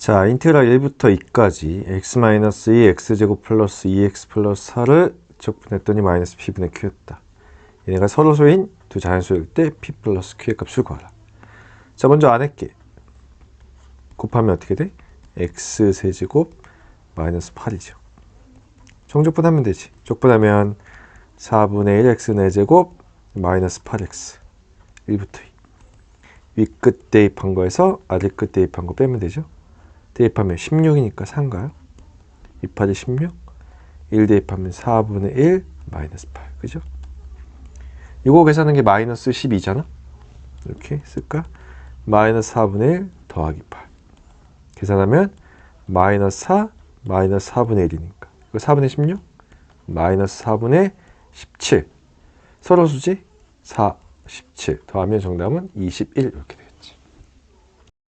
자, 인테그랄 1부터 2까지 x-2 x제곱 플러스 2x 플러스 4를 적분했더니 마이너스 p분의 q였다. 얘네가 서로 소인 두 자연수일 때 p 플러스 q의 값을 구하라. 자, 먼저 안 할게. 곱하면 어떻게 돼? x 세제곱 마이너스 8이죠. 정적분하면 되지. 적분하면 4분의 1 x 4제곱 마이너스 8x 1부터 2. 윗끝 대입한 거에서 아랫끝 대입한 거 빼면 되죠. 대입하면 16이니까 4인가요? 2 8이 16. 1 대입하면 4분의 1 마이너스 8. 그죠? 이거 계산한 게 마이너스 12잖아? 이렇게 쓸까? 마이너스 4분의 1 더하기 8. 계산하면 마이너스 4 마이너스 4분의 1이니까. 이거 4분의 16? 마이너스 4분의 17. 서로 수지? 4, 17. 더하면 정답은 21 이렇게